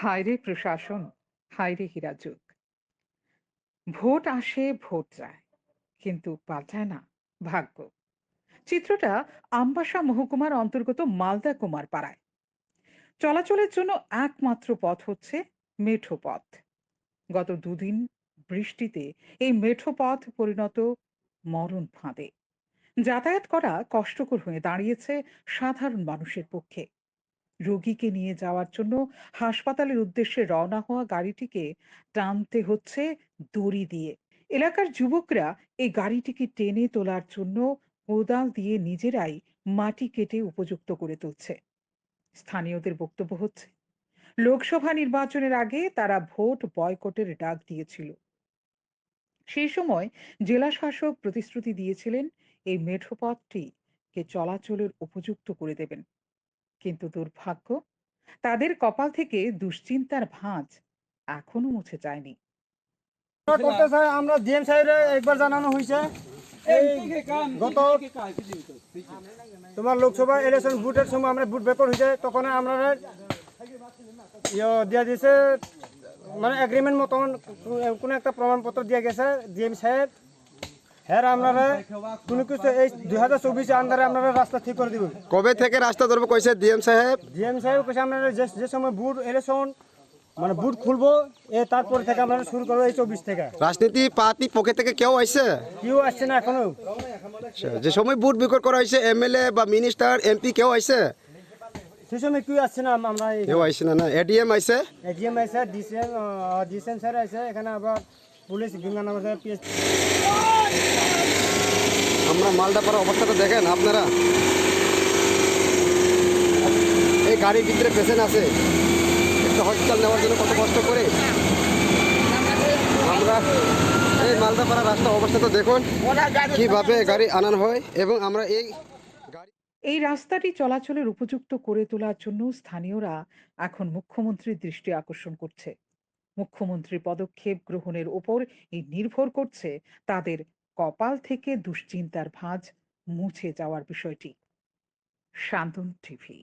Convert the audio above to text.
হায়রে প্রশাসন, হায়রে হীরাযুগ। ভোট আসে, ভোট যায়, কিন্তু পাল্টায় না ভাগ্য। চিত্রটা আমবাসা মহকুমার অন্তর্গত মালদা কুমার পাড়ায়। চলাচলের জন্য একমাত্র পথ হচ্ছে মেঠো পথ। গত দুদিন বৃষ্টিতে এই মেঠো পথ পরিণত মরণ ফাঁদে। যাতায়াত করা কষ্টকর হয়ে দাঁড়িয়েছে সাধারণ মানুষের পক্ষে। রোগীকে নিয়ে যাওয়ার জন্য হাসপাতালের উদ্দেশ্যে রওনা হওয়া গাড়িটিকে টানতে হচ্ছে দড়ি দিয়ে। এলাকার যুবকরা এই গাড়িটিকে টেনে তোলার জন্য কোদাল দিয়ে নিজেরাই মাটি কেটে উপযুক্ত করে তুলছে। স্থানীয়দের বক্তব্য হচ্ছে, লোকসভা নির্বাচনের আগে তারা ভোট বয়কটের ডাক দিয়েছিল। সেই সময় জেলা শাসক প্রতিশ্রুতি দিয়েছিলেন, এই মেঠোপথটি কে চলাচলের উপযুক্ত করে দেবেন। কিন্তু দুর্ভাগ্য। তাদের কপাল থেকে দুশ্চিন্তার ভাঁজ এখনও মুছে যায়নি। করতে চাই, আমরা ডিএম সাহেব একবার জানানো হয়েছে। গত তোমার লোকসভা ইলেকশন ভোটের সময় আমরা ভোট বেকর হয়েছে, তখন আমরা ইয়ে দিয়ে দিয়েছে মানে এগ্রিমেন্ট মতন কোনো একটা প্রমাণপত্র দিয়ে গেছে ডিএম সাহেব হ্যাঁ আপনারা কোনো কিছু এই দুই হাজার চব্বিশে আন্দারে আপনারা রাস্তা ঠিক করে দিবেন। কবে থেকে রাস্তা ধরবো কইছে ডিএম সাহেব? ডিএম সাহেব কাছে আপনারা যে যে সময় বুট ইলেকশন মানে বুট খুলবো এ তারপর থেকে আপনারা শুরু করব এই চব্বিশ থেকে। রাজনীতি পার্টি পক্ষে থেকে কেউ আইছে? কেউ আসছে না এখনও। আচ্ছা, যে সময় বুট বিকট করা হয়েছে এমএলএ বা মিনিস্টার এমপি কেউ আইছে? সেই সময় কেউ আসছে না আমরা কেউ আইছে না না। এডিএম আইছে? এজিএম আছে ডিসিএম ডিসিএম স্যার আছে এখানে আবার পুলিশ গঙ্গানগর পিএস আমরা মালদা পাড়ার অবস্থাটা দেখেন আপনারা। এই গাড়ির ভিতরে পেশেন্ট আছে। একটা হসপিটাল নেওয়ার জন্য কত কষ্ট করে। আমরা এই মালদা পাড়ার রাস্তার অবস্থাটা দেখুন, কীভাবে গাড়ি আনানো হয় এবং আমরা এই এই রাস্তাটি চলাচলের উপযুক্ত করে তোলার জন্য স্থানীয়রা এখন মুখ্যমন্ত্রীর দৃষ্টি আকর্ষণ করছে। মুখ্যমন্ত্রী পদক্ষেপ গ্রহণের ওপর এই নির্ভর করছে তাদের কপাল থেকে দুশ্চিন্তার ভাঁজ মুছে যাওয়ার বিষয়টি। শান্তন টিভি